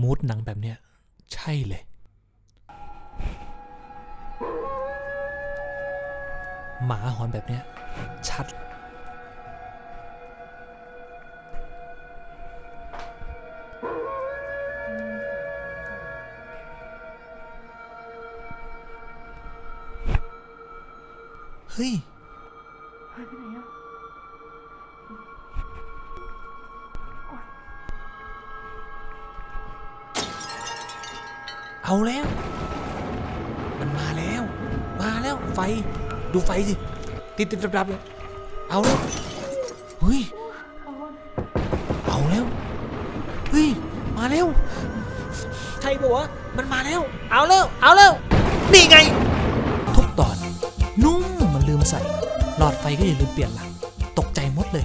มูดหนังแบบเนี้ยใช่เลย หมาหอนแบบเนี้ยชัด เฮ้ย หายไปไหนอะ เอาแล้ว มันมาแล้ว มาแล้วไฟ ดูไฟสิ ติดติดดับเลยเอาแล้ว เฮ้ย เอาแล้ว เฮ้ย มาแล้วใช่ปะวะ มันมาแล้ว เอาแล้ว เอาแล้ว นี่ไง ทุกตอน นุ่มมันลืมใส่ หลอดไฟก็อย่าลืมเปลี่ยนหลัง ตกใจหมดเลย